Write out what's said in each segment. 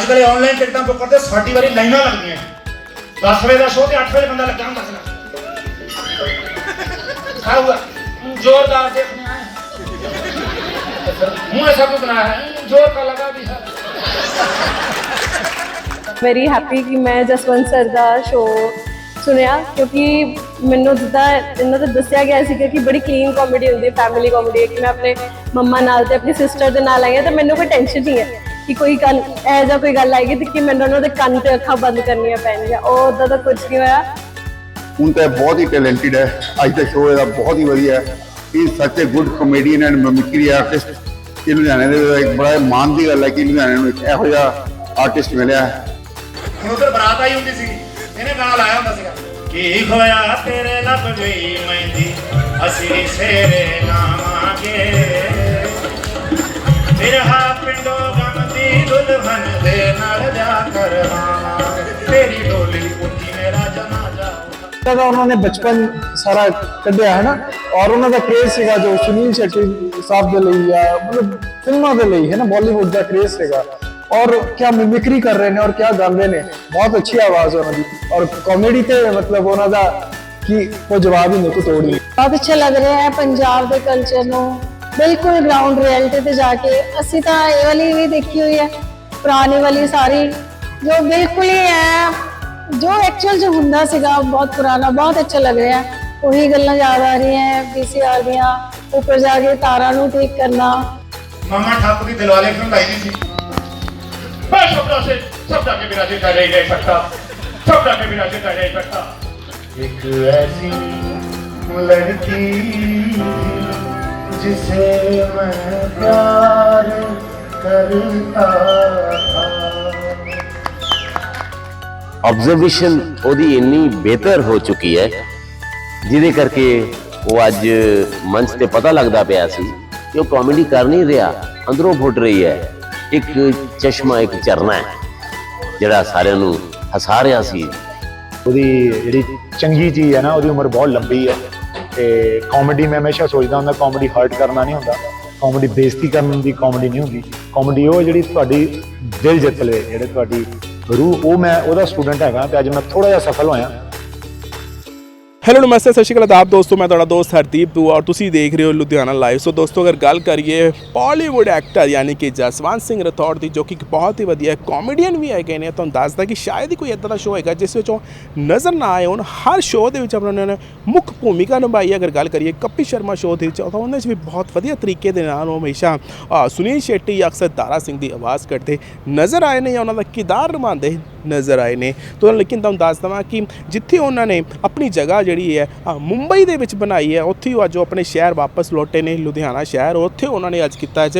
ਅੱਜ ਕੱਲ੍ਹ ਆਨਲਾਈਨ ਟਿਕਟਾਂ ਬੁੱਕ ਕਰਦੇ ਸਾਡੀ ਵਾਰੀ ਲਾਈਨਾਂ ਲੱਗਦੀਆਂ 10 ਵਜੇ ਦਾ ਸ਼ੋਅ ਤੇ 8 ਵਜੇ ਬੰਦਾ ਲੱਗਾ ਹੁੰਦਾ ਸੀ क्या हुआ जोरदार देखने आए हैं। मुंह ऐसा क्यों बनाया है जोर का लगा भी है ਵੈਰੀ ਹੈਪੀ ਕਿ ਮੈਂ ਜਸਵੰਤ ਸਰ ਦਾ ਸ਼ੋਅ ਸੁਣਿਆ ਕਿਉਂਕਿ ਮੈਨੂੰ ਜਿੱਦਾਂ ਇਹਨਾਂ ਤੋਂ ਦੱਸਿਆ ਗਿਆ ਸੀ ਕਿ ਬੜੀ ਕਲੀਨ ਕਾਮੇਡੀ ਹੁੰਦੀ ਹੈ ਫੈਮਿਲੀ ਕਾਮੇਡੀ ਕਿ ਮੈਂ ਆਪਣੇ ਮੰਮਾ ਨਾਲ ਤੇ ਆਪਣੀ ਸਿਸਟਰ ਦੇ ਨਾਲ ਆਈ ਹਾਂ ਤੇ ਮੈਨੂੰ ਕੋਈ ਟੈਨਸ਼ਨ ਨਹੀਂ ਹੈ ਕਿ ਕੋਈ ਗੱਲ ਐ ਜਾਂ ਕੋਈ ਗੱਲ ਆਏਗੀ ਤੇ ਕਿ ਮੈਨੂੰ ਉਹਨਾਂ ਦੇ ਕੰਨ ਤੇ ਅੱਖਾਂ ਬੰਦ ਕਰਨੀਆਂ ਪੈਣਗੀਆਂ। ਉਹ ਉਦਾਂ ਦਾ ਕੁਝ ਨਹੀਂ ਹੋਇਆ। ਹੁਣ ਤਾਂ ਇਹ ਬਹੁਤ ਹੀ ਟੈਲੈਂਟਡ ਹੈ। ਅੱਜ ਦਾ ਸ਼ੋਅ ਇਹਦਾ ਬਹੁਤ ਹੀ ਵਧੀਆ ਹੈ। ਹੀ such a good comedian and mimicry artist ਕਿ ਲੁਧਿਆਣੇ ਦੇ ਵਿੱਚ ਇੱਕ ਬੜਾ ਮਾਣ ਦੀ ਗੱਲ ਹੈ ਕਿ ਲੁਧਿਆਣੇ ਨੂੰ ਇੱਕ ਇਹੋ ਜਿਹਾ ਆਰਟਿਸਟ ਮਿਲਿਆ ਹੈ। ਉਧਰ ਬਰਾਤ ਆਈ ਹੁੰਦੀ ਸੀ। ਇਹਨੇ ਗਾਣਾ ਲਾਇਆ ਹੁੰਦਾ ਸੀਗਾ। ਕੀ ਹੋਇਆ ਤੇਰੇ ਲੱਭ ਗਈ ਮਹਿੰਦੀ? ਅਸੀਂ ਸੇਰੇ ਲਾਵਾਂਗੇ। ਬਿਰਹਾ ਪਿੰਡੋ ਦੀ ਦੁਲਹਨ ਦੇ ਨਾਲ ਜਾ ਕਰਵਾਵਾਂਗੇ ਤੇਰੀ ਡੋਲੀ ਉੱਠੀ ਮੇਰਾ ਜਨਾਜ਼ਾ ਦਾ ਉਹਨਾਂ ਨੇ ਬਚਪਨ ਸਾਰਾ ਕੱਢਿਆ ਹੈ ਨਾ। ਔਰ ਉਹਨਾਂ ਦਾ ਕ੍ਰੇਜ਼ ਸੀਗਾ ਜੋ ਸੁਨੀਲ ਸ਼ੈਟੀ ਸਾਹਿਬ ਦੇ ਲਈ ਜਾਂ ਮਤਲਬ ਫਿਲਮਾਂ ਦੇ ਲਈ ਹੈ ਨਾ ਬਾਲੀਵੁੱਡ ਦਾ ਕ੍ਰੇਜ਼ ਸੀਗਾ। ਔਰ ਕਿਆ ਮਿਮਿਕਰੀ ਕਰ ਰਹੇ ਨੇ ਔਰ ਕਿਆ ਗਾਉਂਦੇ ਨੇ। ਬਹੁਤ ਅੱਛੀ ਆਵਾਜ਼ ਉਹਨਾਂ ਦੀ। ਔਰ ਕਾਮੇਡੀ ਤੇ ਮਤਲਬ ਉਹਨਾਂ ਦਾ ਕੀ ਕੋਈ ਜਵਾਬ ਹੀ ਨਹੀਂ ਕੋਈ ਤੋੜ ਨਹੀਂ। ਬਹੁਤ ਅੱਛਾ ਲੱਗ ਰਿਹਾ ਹੈ ਪੰਜਾਬ ਦੇ ਕਲਚਰ ਨੂੰ। ਬਿਲਕੁਲ ਗਰਾਊਂਡ ਰਿਐਲਿਟੀ ਤੇ ਜਾ ਕੇ ਅਸੀਂ ਤਾਂ ਇਹ ਵਾਲੀ ਵੀ ਦੇਖੀ ਹੋਈ ਹੈ ਪੁਰਾਣੀ ਵਾਲੀ ਸਾਰੀ ਜੋ ਬਿਲਕੁਲ ਹੀ ਹੈ ਜੋ ਐਕਚੁਅਲ ਜੋ ਹੁੰਦਾ ਸੀਗਾ ਬਹੁਤ ਪੁਰਾਣਾ ਬਹੁਤ ਅੱਛਾ ਲੱਗ ਰਿਹਾ ਹੈ। ਉਹੀ ਗੱਲਾਂ ਯਾਦ ਆ ਰਹੀਆਂ ਪੀਸੀਆਰ ਦੀਆਂ ਉੱਪਰ ਜਾ ਕੇ ਤਾਰਾਂ ਨੂੰ ਠੀਕ ਕਰਨਾ। ਮਾਮਾ ਠਾਕੁਰ ਦੀ ਦਿਲਵਾਲੇ ਕਿਉਂ ਲਾਈ ਨਹੀਂ ਸੀ। ਬਸ ਸਭ ਸੇ ਸਭ ਦਾ ਕੇ ਬਿਨਾਂ ਜਿੰਦਾ ਨਹੀਂ ਰਹਿ ਸਕਦਾ ਸਭ ਦਾ ਕੇ ਬਿਨਾਂ ਜਿੰਦਾ ਨਹੀਂ ਰਹਿ ਸਕਦਾ ਇੱਕ ਐਸੀ ਲੜਕੀ जिसे मैं प्यार करता था ਆਬਜ਼ਰਵੇਸ਼ਨ ਉਹਦੀ ਇੰਨੀ ਬਿਹਤਰ ਹੋ ਚੁੱਕੀ ਹੈ ਜਿਹਦੇ ਕਰਕੇ ਉਹ ਅੱਜ ਮੰਚ ਤੇ ਪਤਾ ਲੱਗਦਾ ਪਿਆ ਸੀ ਕਿ ਉਹ ਕਾਮੇਡੀ ਕਰ ਨਹੀਂ ਰਿਹਾ ਅੰਦਰੋਂ ਫੁੱਟ ਰਹੀ ਹੈ ਇੱਕ ਚਸ਼ਮਾ ਇੱਕ ਝਰਨਾ ਹੈ ਜਿਹੜਾ ਸਾਰਿਆਂ ਨੂੰ ਹਸਾ ਰਿਹਾ ਸੀ ਉਹਦੀ ਜਿਹੜੀ ਚੰਗੀ ਚੀਜ਼ ਹੈ ਨਾ ਉਹਦੀ ਉਮਰ ਬਹੁਤ ਲੰਬੀ ਹੈ ਤੇ ਕਾਮੇਡੀ ਮੈਂ ਹਮੇਸ਼ਾ ਸੋਚਦਾ ਹੁੰਦਾ ਕਾਮੇਡੀ ਹਰਟ ਕਰਨਾ ਨਹੀਂ ਹੁੰਦਾ। ਕਾਮੇਡੀ ਬੇਇੱਜ਼ਤੀ ਕਰਨ ਦੀ ਕਾਮੇਡੀ ਨਹੀਂ ਹੁੰਦੀ। ਕਾਮੇਡੀ ਉਹ ਜਿਹੜੀ ਤੁਹਾਡੀ ਦਿਲ ਜਿੱਤ ਲਵੇ, ਜਿਹੜੇ ਤੁਹਾਡੀ ਰੂਹ, ਉਹ ਮੈਂ ਉਹਦਾ ਸਟੂਡੈਂਟ ਹੈਗਾ ਤੇ ਅੱਜ ਮੈਂ ਥੋੜਾ ਜਿਹਾ ਸਫਲ ਹੋਇਆ। ਹੈਲੋ ਨਮਸਤੇ, ਸਤਿ ਸ਼੍ਰੀ ਅਕਾਲ ਆਦਾਬ ਦੋਸਤੋ, ਮੈਂ ਤੁਹਾਡਾ ਦੋਸਤ ਹਰਦੀਪ ਦੂ ਔਰ ਤੁਸੀਂ ਦੇਖ ਰਹੇ ਹੋ ਲੁਧਿਆਣਾ ਲਾਈਵ ਸੋ ਦੋਸਤੋ, ਅਗਰ ਗੱਲ ਕਰੀਏ ਬਾਲੀਵੁੱਡ ਐਕਟਰ ਯਾਨੀ ਕਿ ਜਸਵੰਤ ਸਿੰਘ ਰਥੌੜ ਦੀ, ਜੋ ਕਿ ਇੱਕ ਬਹੁਤ ਹੀ ਵਧੀਆ ਕਾਮੇਡੀਅਨ ਵੀ ਹੈਗੇ ਨੇ, ਤੁਹਾਨੂੰ ਦੱਸਦਾ ਕਿ ਸ਼ਾਇਦ ਹੀ ਕੋਈ ਇਦਾਂ ਦਾ ਸ਼ੋਅ ਹੈਗਾ, ਜਿਸ ਵਿੱਚ ਉਹ ਨਜ਼ਰ ਨਾ ਆਏ ਹੋਣ, ਹਰ ਸ਼ੋਅ ਦੇ ਵਿੱਚ ਉਹਨਾਂ ਨੇ ਮੁੱਖ ਭੂਮਿਕਾ ਨਿਭਾਈ ਅਗਰ ਗੱਲ ਕਰੀਏ ਕਪਿਲ ਸ਼ਰਮਾ ਸ਼ੋਅ ਦੇ ਵਿੱਚ, ਤਾਂ ਉਹਨਾਂ ਵਿੱਚ ਵੀ ਬਹੁਤ ਵਧੀਆ ਤਰੀਕੇ ਦੇ ਨਾਲ ਉਹ ਹਮੇਸ਼ਾ ਸੁਨੀਲ ਸ਼ੈਟੀ ਜਾਂ ਅਕਸਰ ਤਾਰਾ ਸਿੰਘ ਦੀ ਆਵਾਜ਼ ਕੱਢਦੇ ਨਜ਼ਰ ਆਏ ਨੇ ਜਾਂ ਉਹਨਾਂ ਦਾ ਕਿਰਦਾਰ ਨਿਭਾਉਂਦੇ ਨਜ਼ਰ ਆਏ ਨੇ। ਤਾਂ ਲੇਕਿਨ ਤੁਹਾਨੂੰ ਦੱਸ ਦਵਾਂ ਕਿ ਜਿੱਥੇ ਉਹਨਾਂ ਨੇ ਆਪਣੀ ਜਗ੍ਹਾ ਜਿਹੜੀ ਹੈ ਮੁੰਬਈ ਦੇ ਵਿੱਚ ਬਣਾਈ ਹੈ, ਉੱਥੇ ਉਹ ਅੱਜ ਉਹ ਆਪਣੇ ਸ਼ਹਿਰ ਵਾਪਸ ਲੌਟੇ ਨੇ, ਲੁਧਿਆਣਾ ਸ਼ਹਿਰ। ਉੱਥੇ ਉਹਨਾਂ ਨੇ ਅੱਜ ਕੀਤਾ ਅੱਜ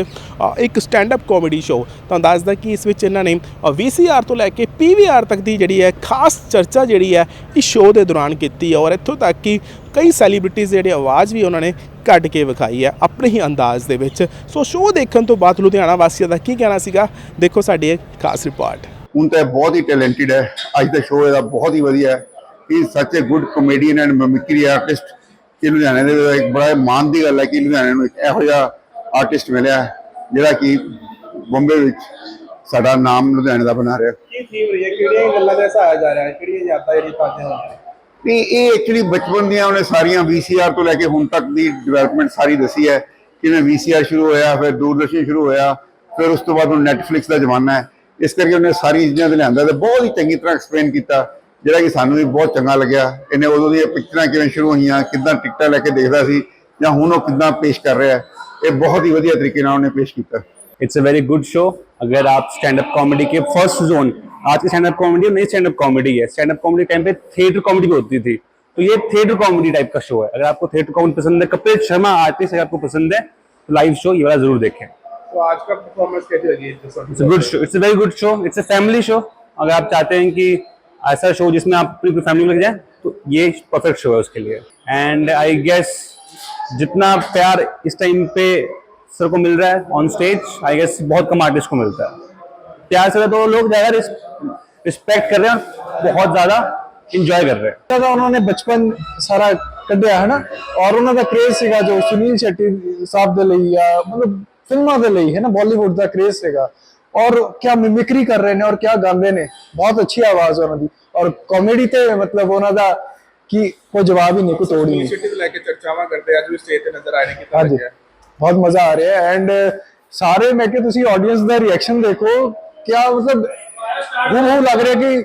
ਇੱਕ ਸਟੈਂਡ ਅਪ ਕਾਮੇਡੀ ਸ਼ੋਅ ਤੁਹਾਨੂੰ ਦੱਸਦਾ ਕਿ ਇਸ ਵਿੱਚ ਇਹਨਾਂ ਨੇ VCR ਤੋਂ ਲੈ ਕੇ PVR ਤੱਕ ਦੀ ਜਿਹੜੀ ਹੈ, ਖਾਸ ਚਰਚਾ ਜਿਹੜੀ ਹੈ, ਇਸ ਸ਼ੋਅ ਦੇ ਦੌਰਾਨ ਕੀਤੀ ਹੈ। ਔਰ ਇੱਥੋਂ ਤੱਕ ਕਿ ਕਈ ਸੈਲੀਬ੍ਰਿਟੀਜ਼ ਜਿਹੜੇ ਆਵਾਜ਼ ਵੀ ਉਹਨਾਂ ਨੇ ਕੱਢ ਕੇ ਵਿਖਾਈ ਹੈ, ਆਪਣੇ ਹੀ ਅੰਦਾਜ਼ ਦੇ ਵਿੱਚ। ਸੋ ਸ਼ੋਅ ਦੇਖਣ ਤੋਂ ਬਾਅਦ ਲੁਧਿਆਣਾ ਵਾਸੀਆਂ ਦਾ ਕੀ ਕਹਿਣਾ ਸੀਗਾ? ਦੇਖੋ ਸਾਡੀ ਇਹ ਖਾਸ ਰਿਪੋਰਟ ਹੁਣ ਤਾਂ ਇਹ ਬਹੁਤ ਹੀ ਟੈਲੈਂਟਡ ਹੈ। ਅੱਜ ਦਾ ਸ਼ੋਅ ਇਹਦਾ ਬਹੁਤ ਹੀ ਵਧੀਆ ਹੈ। ਹੀ such a good comedian and mimicry artist ਕਿ ਲੁਧਿਆਣੇ ਦੇ ਇੱਕ ਬੜਾ ਮਾਣ ਦੀ ਗੱਲ ਹੈ ਕਿ ਲੁਧਿਆਣੇ ਨੂੰ ਇੱਕ ਇਹੋ ਜਿਹਾ ਆਰਟਿਸਟ ਮਿਲਿਆ ਹੈ ਜਿਹੜਾ ਕਿ ਬੰਬੇ ਵਿੱਚ ਸਾਡਾ ਨਾਮ ਲੁਧਿਆਣੇ ਦਾ ਬਣਾ ਰਿਹਾ। ਕੀ ਥੀਮ ਰਹੀ ਹੈ? ਕਿਹੜੀਆਂ ਗੱਲਾਂ ਦਾ ਹਸਾਇਆ ਜਾ ਰਿਹਾ ਹੈ? ਕਿਹੜੀਆਂ ਯਾਦਾਂ ਜਿਹੜੀ ਤਾਜ਼ੀਆਂ ਹੋ ਨਹੀਂ ਇਹ ਐਕਚੁਅਲੀ ਬਚਪਨ ਦੀਆਂ ਉਹਨੇ ਸਾਰੀਆਂ VCR ਤੋਂ ਲੈ ਕੇ ਹੁਣ ਤੱਕ ਦੀ ਡਿਵੈਲਪਮੈਂਟ ਸਾਰੀ ਦੱਸੀ ਹੈ। ਕਿਵੇਂ VCR ਸ਼ੁਰੂ ਹੋਇਆ ਫਿਰ ਦੂਰਦਰਸ਼ਨ ਸ਼ੁਰੂ ਹੋਇਆ ਫਿਰ ਉਸ ਤੋਂ ਬਾਅਦ ਹੁਣ Netflix ਦਾ ਜ਼ਮਾਨਾ ਹੈ। ਇਸ ਕਰਕੇ ਉਹਨੇ ਸਾਰੀ ਚੀਜ਼ਾਂ ਤੇ ਲਿਆਂਦਾ ਤੇ ਬਹੁਤ ਹੀ ਚੰਗੀ ਤਰ੍ਹਾਂ ਐਕਸਪਲੇਨ ਕੀਤਾ ਜਿਹੜਾ ਕਿ ਸਾਨੂੰ ਵੀ ਬਹੁਤ ਚੰਗਾ ਲੱਗਿਆ ਇਹਨੇ ਉਦੋਂ ਦੀਆਂ ਪਿਕਚਰਾਂ ਕਿਵੇਂ ਸ਼ੁਰੂ ਹੋਈਆਂ ਕਿੱਦਾਂ ਟਿਕਟਾਂ ਲੈ ਕੇ ਦੇਖਦਾ ਸੀ ਜਾਂ ਹੁਣ ਉਹ ਕਿੱਦਾਂ ਪੇਸ਼ ਕਰ ਰਿਹਾ ਹੈ ਇਹ ਬਹੁਤ ਹੀ ਵਧੀਆ ਤਰੀਕੇ ਨਾਲ ਉਹਨੇ ਪੇਸ਼ ਕੀਤਾ it's a very good show अगर आप स्टैंड अप कॉमेडी के फर्स्ट जोन आज की स्टैंड अप कॉमेडी और नई स्टैंड अप कॉमेडी है स्टैंड अप कॉमेडी टाइम पे थिएटर कॉमेडी भी होती थी तो ये थिएटर कॉमेडी टाइप का शो है अगर आपको थिएटर कॉमेडी पसंद है कपिल शर्मा आर्टिस्ट अगर आपको पसंद है तो लाइव शो ये वाला जरूर देखें तो आज का परफॉर्मेंस कैसी लगी it's a good show it's a very good show it's a family show अगर आप चाहते हैं कि ऐसा शो जिसमें आप अपनी पूरी फैमिली लग जाए तो ये परफेक्ट शो है उसके लिए एंड आई गेस जितना प्यार इस टाइम पे सर को मिल रहा है ऑन स्टेज आई गेस बहुत कम आर्टिस्ट को मिलता है प्यार से तो लोग ज्यादा रिस्पेक्ट कर रहे हैं और बहुत ज्यादा इंजॉय कर रहे हैं ਦਾ ਉਹਨਾਂ ਨੇ ਬਚਪਨ ਸਾਰਾ ਕੱਢਿਆ ਹੈ ਨਾ ਔਰ ਉਹਨਾਂ ਦਾ ਕ੍ਰੇਜ਼ ਸੀਗਾ ਜੋ ਸੁਨੀਲ ਸ਼ੈਟੀ ਸਾਹਿਬ ਦੇ ਲਈ ਜਾਂ ਮਤਲਬ ਫਿਲਮਾਂ ਦੇ ਲਈ ਹੈ ਨਾ? ਬਾਲੀਵੁੱਡ ਦਾ ਕ੍ਰੇਜ਼ ਸੀਗਾ। ਔਰ ਕਿਆ ਮਿਮਿਕਰੀ ਕਰ ਰਹੇ ਨੇ ਔਰ ਕਿਆ ਗਾਉਂਦੇ ਨੇ। ਬਹੁਤ ਅੱਛੀ ਆਵਾਜ਼ ਉਹਨਾਂ ਦੀ। ਔਰ ਕਾਮੇਡੀ ਤੇ ਮਤਲਬ ਉਹਨਾਂ ਦਾ ਕੀ ਕੋਈ ਜਵਾਬ ਹੀ ਨਹੀਂ ਕੋਈ ਤੋੜ ਹੀ ਨਹੀਂ। ਇਨੀਸ਼ੀਏਟਿਵ ਲੈ ਕੇ ਚਰਚਾਵਾਂ ਕਰਦੇ ਅੱਜ ਵੀ ਸਟੇਜ ਤੇ ਨਜ਼ਰ ਆ ਰਹੇ ਕਿਤਾ ਹਾਂਜੀ। ਬਹੁਤ ਮਜ਼ਾ ਆ ਰਿਹਾ। ਐਂਡ ਸਾਰੇ ਮੈਂ ਕਿ ਤੁਸੀਂ ਆਡੀਅנס ਦਾ ਰਿਐਕਸ਼ਨ ਦੇਖੋ। ਕਿਆ ਮਤਲਬ ਉਹ ਲੱਗ ਰਿਹਾ ਕਿ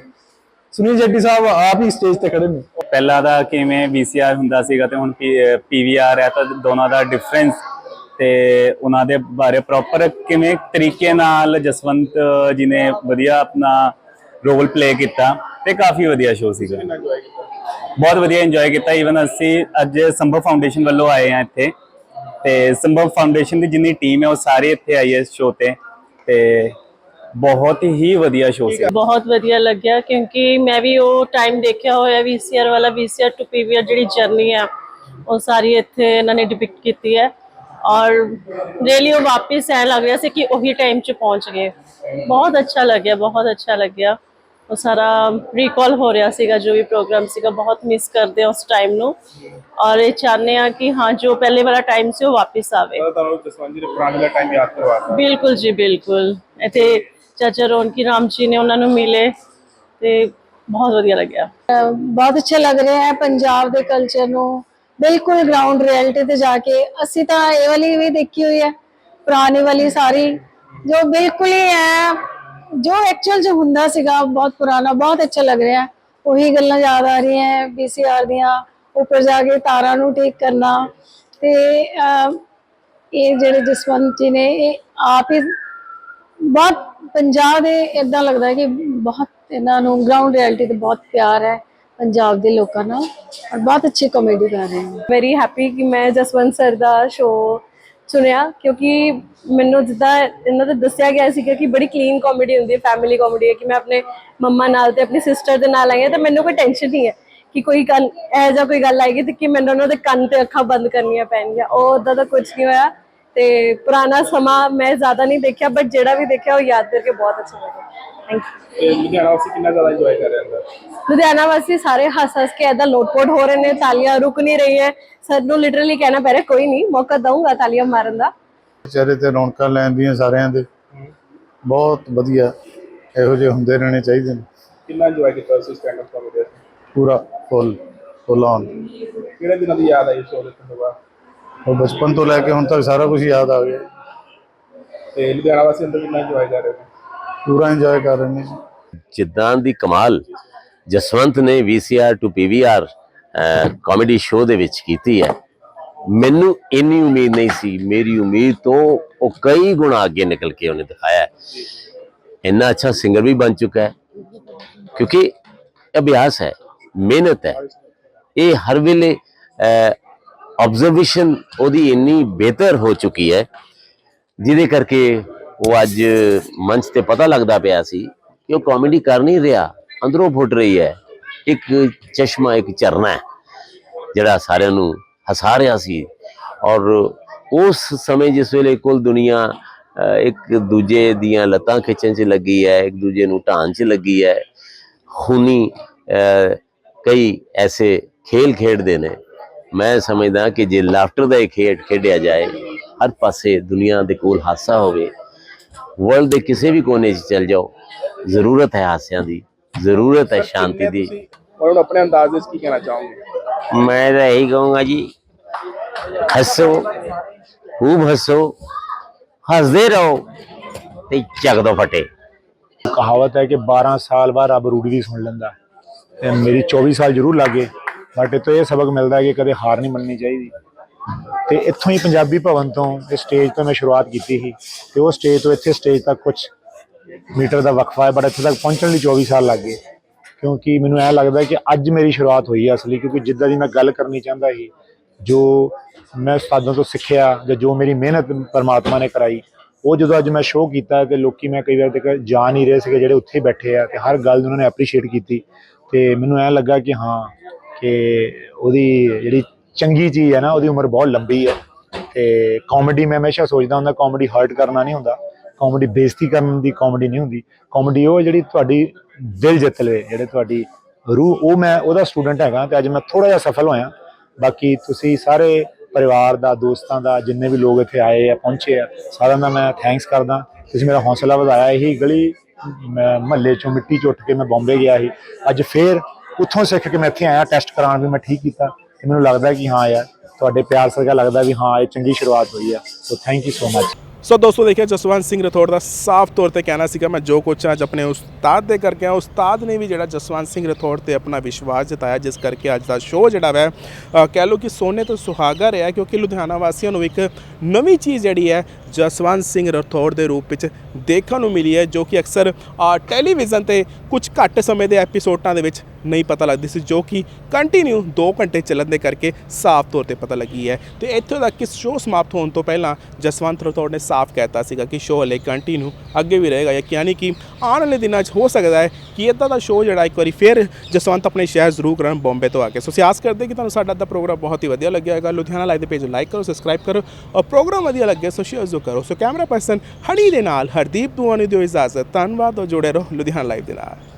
ਸੁਨੀਲ ਜੱਟੀ ਸਾਹਿਬ ਆਪ ਹੀ ਸਟੇਜ ਤੇ ਖੜੇ ਨੇ। ਪਹਿਲਾਂ ਦਾ ਕਿਵੇਂ VCR ਹੁੰਦਾ ਸੀਗਾ ਤੇ ਹੁਣ PVR ਹੈ ਤਾਂ ਦੋਨਾਂ ਦਾ ਡਿਫਰੈਂਸ ਤੇ ਉਹਨਾਂ ਦੇ ਬਾਰੇ ਪ੍ਰੋਪਰ ਕਿਵੇਂ ਤਰੀਕੇ ਨਾਲ ਜਸਵੰਤ ਜੀ ਨੇ ਵਧੀਆ ਆਪਣਾ ਰੋਲ ਪਲੇ ਕੀਤਾ ਤੇ ਕਾਫੀ ਵਧੀਆ ਸ਼ੋਅ ਸੀਗਾ। ਬਹੁਤ ਵਧੀਆ ਇੰਜੋਏ ਕੀਤਾ। ਈਵਨ ਅਸੀਂ ਅੱਜ ਸੰਭਵ ਫਾਊਂਡੇਸ਼ਨ ਵੱਲੋਂ ਆਏ ਆ ਇੱਥੇ ਤੇ ਸੰਭਵ ਫਾਊਂਡੇਸ਼ਨ ਦੀ ਜਿੰਨੀ ਟੀਮ ਹੈ ਉਹ ਸਾਰੇ ਇੱਥੇ ਆਈ ਹੈ ਸ਼ੋਅ ਤੇ ਤੇ ਬਹੁਤ ਹੀ ਵਧੀਆ ਸ਼ੋਅ ਸੀ ਬਹੁਤ ਵਧੀਆ ਲੱਗਿਆ ਕਿਉਂਕਿ ਮੈਂ ਵੀ ਉਹ ਟਾਈਮ ਦੇਖਿਆ ਹੋਇਆ VCR ਵਾਲਾ, VCR ਟੂ PVR ਜਿਹੜੀ ਜਰਨੀ ਆ, ਉਹ ਸਾਰੀ ਇੱਥੇ ਇਹਨਾਂ ਨੇ ਡਿਪਿਕਟ ਕੀਤੀ ਹੈ। ਔਰ ਰੀਅਲੀ ਉਹ ਵਾਪਸ ਐ ਲੱਗ ਰਿਹਾ ਸੀ ਕਿ ਉਹੀ ਟਾਈਮ 'ਚ ਪਹੁੰਚ ਗਏ ਬਹੁਤ ਅੱਛਾ ਲੱਗਿਆ ਬਹੁਤ ਅੱਛਾ ਲੱਗਿਆ ਉਹ ਸਾਰਾ ਰੀਕਾਲ ਹੋ ਰਿਹਾ ਸੀਗਾ ਜੋ ਵੀ ਪ੍ਰੋਗਰਾਮ ਸੀਗਾ ਬਹੁਤ ਮਿਸ ਕਰਦੇ ਆ ਉਸ ਟਾਈਮ ਨੂੰ ਔਰ ਇਹ ਚਾਹੁੰਦੇ ਆ ਕਿ ਹਾਂ ਜੋ ਪਹਿਲੇ ਵਾਲਾ ਟਾਈਮ ਸੀ ਉਹ ਵਾਪਸ ਆਵੇ ਤੁਹਾਨੂੰ ਜਸਵੰਤ ਜੀ ਦੇ ਪੁਰਾਣੇ ਦਾ ਟਾਈਮ ਯਾਦ ਕਰਵਾਤਾ ਬਿਲਕੁਲ ਜੀ ਬਿਲਕੁਲ ਇੱਥੇ ਚਾਚਾ ਰੌਣਕੀ ਰਾਮ ਜੀ ਨੇ ਉਹਨਾਂ ਨੂੰ ਮਿਲੇ ਤੇ ਬਹੁਤ ਵਧੀਆ ਲੱਗਿਆ ਬਹੁਤ ਅੱਛਾ ਲੱਗ ਰਿਹਾ ਹੈ ਪੰਜਾਬ ਦੇ ਕਲਚਰ ਨੂੰ ਬਿਲਕੁਲ ਗਰਾਊਂਡ ਰਿਐਲਿਟੀ ਤੇ ਜਾ ਕੇ ਅਸੀਂ ਤਾਂ ਇਹ ਵਾਲੀ ਵੀ ਦੇਖੀ ਹੋਈ ਹੈ, ਪੁਰਾਣੀ ਵਾਲੀ ਸਾਰੀ, ਜੋ ਬਿਲਕੁਲ ਹੀ ਹੈ ਜੋ ਐਕਚੁਅਲ ਜੋ ਹੁੰਦਾ ਸੀਗਾ ਬਹੁਤ ਪੁਰਾਣਾ, ਬਹੁਤ ਅੱਛਾ ਲੱਗ ਰਿਹਾ ਹੈ। ਉਹੀ ਗੱਲਾਂ ਯਾਦ ਆ ਰਹੀਆਂ ਹੈ ਦੀਆਂ, ਉੱਪਰ ਜਾ ਕੇ ਤਾਰਾਂ ਨੂੰ ਠੀਕ ਕਰਨਾ ਤੇ ਇਹ ਜਿਹੜੇ ਜਸਵੰਤ ਜੀ ਨੇ, ਇਹ ਆਪ ਹੀ ਬਹੁਤ ਪੰਜਾਬ ਦੇ ਇਦਾਂ ਲੱਗਦਾ ਕਿ ਬਹੁਤ ਇਹਨਾਂ ਨੂੰ ਗਰਾਊਂਡ ਰਿਐਲਿਟੀ ਤੇ ਬਹੁਤ ਪਿਆਰ ਹੈ। ਪੰਜਾਬ ਦੇ ਲੋਕਾਂ ਨਾਲ ਔਰ ਬਹੁਤ ਅੱਛੀ ਕਾਮੇਡੀ ਕਰ ਰਹੇ ਹਨ ਵੈਰੀ ਹੈਪੀ ਕਿ ਮੈਂ ਜਸਵੰਤ ਸਰ ਦਾ ਸ਼ੋਅ ਸੁਣਿਆ ਕਿਉਂਕਿ ਮੈਨੂੰ ਜਿੱਦਾਂ ਇਹਨਾਂ ਦਾ ਦੱਸਿਆ ਗਿਆ ਸੀ ਕਿ ਬੜੀ ਕਲੀਨ ਕਾਮੇਡੀ ਹੁੰਦੀ ਹੈ ਫੈਮਿਲੀ ਕਾਮੇਡੀ ਹੈ ਕਿ ਮੈਂ ਆਪਣੇ ਮੰਮਾ ਨਾਲ ਤੇ ਆਪਣੀ ਸਿਸਟਰ ਦੇ ਨਾਲ ਆਈ ਹਾਂ ਤੇ ਮੈਨੂੰ ਕੋਈ ਟੈਨਸ਼ਨ ਨਹੀਂ ਹੈ ਕਿ ਕੋਈ ਕੰਨ ਇਹ ਜਾਂ ਕੋਈ ਗੱਲ ਆਏਗੀ ਤੇ ਕਿ ਮੈਨੂੰ ਉਹਨਾਂ ਦੇ ਕੰਨ ਤੇ ਅੱਖਾਂ ਬੰਦ ਕਰਨੀਆਂ ਪੈਣਗੀਆਂ। ਉਹ ਉਦਾਂ ਦਾ ਕੁਝ ਨਹੀਂ ਹੋਇਆ। ਤੇ ਪੁਰਾਣਾ ਸਮਾਂ ਮੈਂ ਜ਼ਿਆਦਾ ਨਹੀਂ ਦੇਖਿਆ ਬਟ ਜਿਹੜਾ ਵੀ ਦੇਖਿਆ ਉਹ ਯਾਦ ਕਰਕੇ ਬਹੁਤ ਅੱਛਾ ਲੱਗਾ ਥੈਂਕ ਯੂ ਤੇ ਲੁਧਿਆਣਾ ਵਾਸੀ ਕਿੰਨਾ ਜ਼ਿਆਦਾ ਇੰਜੋਏ ਕਰ ਰਹੇ ਅੰਦਰ? ਲੁਧਿਆਣਾ ਵਾਸੀ ਸਾਰੇ ਹੱਸ ਹੱਸ ਕੇ ਏਦਾਂ ਲੋਟਪੋਟ ਹੋ ਰਹੇ ਨੇ ਤਾਲੀਆਂ ਰੁਕ ਨਹੀਂ ਰਹੀਆਂ। ਸਰ ਨੂੰ ਲਿਟਰਲੀ ਕਹਿਣਾ ਪੈ ਰਿਹਾ ਕੋਈ ਨਹੀਂ ਮੌਕਾ ਦਊਂਗਾ ਤਾਲੀਆਂ ਮਾਰਨ ਦਾ। ਚਿਹਰੇ ਤੇ ਰੌਣਕਾਂ ਲੈਂਦੀਆਂ ਸਾਰਿਆਂ ਦੇ। ਬਹੁਤ ਵਧੀਆ ਇਹੋ ਜਿਹੇ ਹੁੰਦੇ ਰਹਿਣੇ ਚਾਹੀਦੇ ਨੇ। ਕਿੰਨਾ ਇੰਜੋਏ ਕੀਤਾ ਤੁਸੀਂ ਸਟੈਂਡ ਅਪ ਕਾਮੇਡੀ ਪੂਰਾ ਫੁੱਲ ਫੁੱਲ ਔਨ ਕਿਹੜੇ ਦਿਨਾਂ ਦੀ ਯਾਦ ਆਈ ਸ਼ੋਅ ਤੋਂ ਬਾਅਦ ਉਹ ਬਚਪਨ ਤੋਂ ਲੈ ਕੇ ਹੁਣ ਤੱਕ ਸਾਰਾ ਕੁਝ ਯਾਦ ਆ ਗਿਆ। ਤੇ ਲੁਧਿਆਣਾ ਵਾਸੀ ਅੰਦਰ ਕਿੰਨਾ ਇੰਜੋਏ ਕਰ ਰਹੇ ਨੇ? ਪੂਰਾ ਇੰਜੋਏ ਕਰ ਰਹੇ ਨੇ ਜਿੱਦਾਂ ਦੀ ਕਮਾਲ ਜਸਵੰਤ ਨੇ VCR to PVR comedy show ਦੇ ਵਿੱਚ ਕੀਤੀ ਹੈ। ਮੈਨੂੰ ਇੰਨੀ ਉਮੀਦ ਨਹੀਂ ਸੀ ਮੇਰੀ ਉਮੀਦ ਤੋਂ ਉਹ ਕਈ ਗੁਣਾ ਅੱਗੇ ਨਿਕਲ ਕੇ ਉਹਨੇ ਦਿਖਾਇਆ ਹੈ। ਇੰਨਾ ਅੱਛਾ ਸਿੰਗਰ ਵੀ ਬਣ ਚੁੱਕਾ ਹੈ ਕਿਉਂਕਿ ਅਭਿਆਸ ਹੈ ਮਿਹਨਤ ਹੈ। ਇਹ ਹਰ ਵੇਲੇ ਆਬਜ਼ਰਵੇਸ਼ਨ ਉਹਦੀ ਇੰਨੀ ਬਿਹਤਰ ਹੋ ਚੁੱਕੀ ਹੈ, ਜਿਹਦੇ ਕਰਕੇ ਉਹ ਅੱਜ ਮੰਚ ਤੇ ਪਤਾ ਲੱਗਦਾ ਪਿਆ ਸੀ ਕਿ ਉਹ ਕਾਮੇਡੀ ਕਰ ਨਹੀਂ ਰਿਹਾ, ਅੰਦਰੋਂ ਫੁੱਟ ਰਹੀ ਹੈ। ਇੱਕ ਚਸ਼ਮਾ, ਇੱਕ ਝਰਨਾ ਹੈ, ਜਿਹੜਾ ਸਾਰਿਆਂ ਨੂੰ ਹਸਾ ਰਿਹਾ ਸੀ। ਔਰ ਉਸ ਸਮੇਂ ਜਿਸ ਵੇਲੇ ਕੁੱਲ ਦੁਨੀਆ ਇੱਕ ਦੂਜੇ ਦੀਆਂ ਲੱਤਾਂ ਖਿੱਚਣ 'ਚ ਲੱਗੀ ਹੈ, ਇੱਕ ਦੂਜੇ ਨੂੰ ਢਾਣ 'ਚ ਲੱਗੀ ਹੈ, ਖੂਨੀ ਕਈ ਐਸੇ ਖੇਲ ਖੇਡਦੇ ਨੇ। ਮੈਂ ਸਮਝਦਾ ਕਿ ਜੇ ਲਾਫਟਰ ਦਾ ਇਹ ਖੇਡ ਖੇਡਿਆ ਜਾਏ ਹਰ ਪਾਸੇ ਦੁਨੀਆ ਦੇ ਕੋਲ ਹਾਸਾ ਹੋਵੇ ਵਰਲਡ ਦੇ ਕਿਸੇ ਵੀ ਕੋਨੇ 'ਚ ਚਲ ਜਾਓ ਜ਼ਰੂਰਤ ਹੈ ਹਾਸਿਆਂ ਦੀ ਜ਼ਰੂਰਤ ਹੈ ਸ਼ਾਂਤੀ ਦੀ। ਔਰ ਹੁਣ ਆਪਣੇ ਅੰਦਾਜ਼ ਵਿੱਚ ਕੀ ਕਹਿਣਾ ਚਾਹੋਗੇ? ਮੈਂ ਤਾਂ ਇਹੀ ਕਹੂੰਗਾ ਜੀ ਹੱਸੋ ਖੂਬ ਹੱਸੋ ਹੱਸਦੇ ਰਹੋ ਤੇ ਚੱਕ ਦੋ ਫਟੇ। ਕਹਾਵਤ ਹੈ ਕਿ 12 ਸਾਲ ਬਾਅਦ ਰੱਬ ਰੂੜੀ ਦੀ ਸੁਣ ਲੈਂਦਾ। ਤੇ ਮੇਰੀ 24 ਸਾਲ ਜ਼ਰੂਰ ਲੱਗੇ। ਬਟ ਇਹ ਤੋਂ ਇਹ ਸਬਕ ਮਿਲਦਾ ਹੈ ਕਿ ਕਦੇ ਹਾਰ ਨਹੀਂ ਮੰਨਣੀ ਚਾਹੀਦੀ। ਤੇ ਇੱਥੋਂ ਹੀ ਪੰਜਾਬੀ ਭਵਨ ਤੋਂ ਇਸ ਸਟੇਜ ਤੋਂ ਮੈਂ ਸ਼ੁਰੂਆਤ ਕੀਤੀ ਸੀ ਤੇ ਉਹ ਸਟੇਜ ਤੋਂ ਇੱਥੇ ਸਟੇਜ ਤੱਕ ਕੁਝ ਮੀਟਰ ਦਾ ਵਕਫਾ ਹੈ ਬਟ ਇੱਥੇ ਤੱਕ ਪਹੁੰਚਣ ਲਈ 24 ਸਾਲ ਲੱਗ ਗਏ। ਕਿਉਂਕਿ ਮੈਨੂੰ ਇਹ ਲੱਗਦਾ ਕਿ ਅੱਜ ਮੇਰੀ ਸ਼ੁਰੂਆਤ ਹੋਈ ਹੈ ਅਸਲੀ, ਕਿਉਂਕਿ ਜਿੱਦਾਂ ਦੀ ਮੈਂ ਗੱਲ ਕਰਨੀ ਚਾਹੁੰਦਾ ਸੀ, ਜੋ ਮੈਂ ਉਸਤਾਦਾਂ ਤੋਂ ਸਿੱਖਿਆ ਜਾਂ ਜੋ ਮੇਰੀ ਮਿਹਨਤ ਪਰਮਾਤਮਾ ਨੇ ਕਰਾਈ, ਉਹ ਜਦੋਂ ਅੱਜ ਮੈਂ ਸ਼ੋਅ ਕੀਤਾ ਤੇ ਲੋਕੀ ਮੈਂ ਕਈ ਵਾਰ ਤੱਕ ਜਾ ਨਹੀਂ ਰਹੇ ਸੀਗੇ ਜਿਹੜੇ ਉੱਥੇ ਬੈਠੇ ਆ ਤੇ ਹਰ ਗੱਲ ਨੂੰ ਉਹਨਾਂ ਨੇ ਐਪਰੀਸ਼ੀਏਟ ਕੀਤੀ। ਤੇ ਮੈਨੂੰ ਐ ਲੱਗਾ ਕਿ ਹਾਂ ਕਿ ਉਹਦੀ ਜਿਹੜੀ ਚੰਗੀ ਚੀਜ਼ ਹੈ ਨਾ, ਉਹਦੀ ਉਮਰ ਬਹੁਤ ਲੰਬੀ ਹੈ ਤੇ ਕਾਮੇਡੀ ਮੈਂ ਹਮੇਸ਼ਾ ਸੋਚਦਾ ਹੁੰਦਾ ਕਾਮੇਡੀ ਹਰਟ ਕਰਨਾ ਨਹੀਂ ਹੁੰਦਾ ਕਾਮੇਡੀ ਬੇਇੱਜ਼ਤੀ ਕਰਨ ਦੀ ਕਾਮੇਡੀ ਨਹੀਂ ਹੁੰਦੀ। ਕਾਮੇਡੀ ਉਹ ਜਿਹੜੀ ਤੁਹਾਡੀ ਦਿਲ ਜਿੱਤ ਲਵੇ, ਜਿਹੜੇ ਤੁਹਾਡੀ ਰੂਹ, ਉਹ ਮੈਂ ਉਹਦਾ ਸਟੂਡੈਂਟ ਹੈਗਾ ਤੇ ਅੱਜ ਮੈਂ ਥੋੜਾ ਜਿਹਾ ਸਫਲ ਹੋਇਆ। ਬਾਕੀ ਤੁਸੀਂ ਸਾਰੇ ਪਰਿਵਾਰ ਦਾ, ਦੋਸਤਾਂ ਦਾ, ਜਿੰਨੇ ਵੀ ਲੋਕ ਇੱਥੇ ਆਏ ਆ, ਪਹੁੰਚੇ ਆ, ਸਾਰਿਆਂ ਦਾ ਮੈਂ ਥੈਂਕਸ ਕਰਦਾ। ਤੁਸੀਂ ਮੇਰਾ ਹੌਸਲਾ ਵਧਾਇਆ ਇਹੀ ਗਲੀ ਮਹੱਲੇ ਚੋਂ ਮਿੱਟੀ ਚੁੱਟ ਕੇ ਮੈਂ ਬੰਬੇ ਗਿਆ ਸੀ। ਅੱਜ ਫੇਰ ਉੱਥੋਂ ਸਿੱਖ ਕੇ ਮੈਂ ਇੱਥੇ ਆਇਆ ਟੈਸਟ ਕਰਾਉਣ ਵੀ ਮੈਂ ਠੀਕ ਕੀਤਾ ਤੇ ਮੈਨੂੰ ਲੱਗਦਾ ਕਿ ਹਾਂ ਯਾਰ, ਤੁਹਾਡੇ ਪਿਆਰ ਸਦਕਾ ਲੱਗਦਾ ਵੀ ਹਾਂ, ਇਹ ਚੰਗੀ ਸ਼ੁਰੂਆਤ ਹੋਈ ਆ। ਸੋ ਥੈਂਕ ਯੂ ਸੋ ਮੱਚ ਸੋ ਦੋਸਤੋ, ਦੇਖਿਆ, ਜਸਵੰਤ ਸਿੰਘ ਰਥੋੜ ਦਾ ਸਾਫ਼ ਤੌਰ ਤੇ ਕਹਿਣਾ ਸੀਗਾ, ਮੈਂ ਜੋ ਕੁਛ ਅੱਜ ਆਪਣੇ ਉਸਤਾਦ ਦੇ ਕਰਕੇ ਆ ਉਸਤਾਦ ਨੇ ਵੀ ਜਿਹੜਾ ਜਸਵੰਤ ਸਿੰਘ ਰਥੋੜ ਤੇ ਆਪਣਾ ਵਿਸ਼ਵਾਸ ਜਤਾਇਆ, ਜਿਸ ਕਰਕੇ ਅੱਜ ਦਾ ਸ਼ੋਅ ਜਿਹੜਾ ਵੈ ਕਹਿ ਲਓ ਕਿ ਸੋਨੇ ਤੋਂ ਸੁਹਾਗਾ ਰਿਹਾ, ਕਿਉਂਕਿ ਲੁਧਿਆਣਾ ਵਾਸੀਆਂ ਨੂੰ ਇੱਕ ਨਵੀਂ ਚੀਜ਼ ਜਿਹੜੀ ਹੈ, ਜਸਵੰਤ ਸਿੰਘ ਰਥੋੜ ਦੇ ਰੂਪ ਵਿੱਚ ਦੇਖਣ ਨੂੰ ਮਿਲੀ ਹੈ, ਜੋ ਕਿ ਅਕਸਰ ਟੈਲੀਵਿਜ਼ਨ ਤੇ ਕੁਝ ਘੱਟ ਸਮੇਂ ਦੇ ਐਪੀਸੋਡਾਂ ਦੇ ਵਿੱਚ ਨਹੀਂ ਪਤਾ ਲੱਗਦੀ ਸੀ, ਜੋ ਕਿ ਕੰਟੀਨਿਊ 2 ਘੰਟੇ ਚੱਲਣ ਦੇ ਕਰਕੇ ਸਾਫ਼ ਤੌਰ ਤੇ ਪਤਾ ਲੱਗੀ ਹੈ। ਤੇ ਇੱਥੋਂ ਤੱਕ ਕਿ ਸ਼ੋਅ ਸਮਾਪਤ ਹੋਣ ਤੋਂ ਪਹਿਲਾਂ ਜਸਵੰਤ ਰਥੋੜ ਨੇ ਸਾਫ਼ ਕਹਿਤਾ ਸੀਗਾ ਕਿ ਸ਼ੋਅ ਹਲੇ ਕੰਟੀਨਿਊ ਅੱਗੇ ਵੀ ਰਹੇਗਾ, ਯਾਨੀ ਕਿ ਆਉਣ ਵਾਲੇ ਦਿਨਾਂ 'ਚ ਹੋ ਸਕਦਾ ਹੈ ਕਿ ਇਦਾਂ ਦਾ ਸ਼ੋਅ ਜਿਹੜਾ ਇੱਕ ਵਾਰੀ ਫਿਰ ਜਸਵੰਤ ਆਪਣੇ ਸ਼ਹਿਰ ਜ਼ਰੂਰ ਕਰਨ ਬੰਬੇ ਤੋਂ ਆ ਕੇ। ਸੋ ਸਿਆਸ ਕਰਦੇ ਕਿ ਤੁਹਾਨੂੰ ਸਾਡਾ ਦਾ ਪ੍ਰੋਗਰਾਮ ਬਹੁਤ ਹੀ ਵਧੀਆ ਲੱਗਿਆ ਹੈਗਾ ਲੁਧਿਆਣਾ ਲਾਈਵ ਦੇ ਪੇਜ ਨੂੰ ਲਾਈਕ ਕਰੋ ਸਬਸਕ੍ਰਾਈਬ ਕਰੋ ਔਰ ਪ੍ਰੋਗਰਾਮ ਵਧੀਆ ਲੱਗੇ ਸੋ ਸ਼ੇਅਰ ਜ਼ਰੂਰ ਕਰੋ। ਸੋ ਕੈਮਰਾ ਪਰਸਨ ਹਣੀ ਦੇ ਨਾਲ ਹਰਦੀਪ ਦੁਆਨੀ ਦਿਓ ਇਜਾਜ਼ਤ। ਧੰਨਵਾਦ ਔਰ ਜੁੜੇ ਰਹੋ ਲੁਧਿਆਣਾ ਲਾਈਵ ਦੇ ਨਾਲ।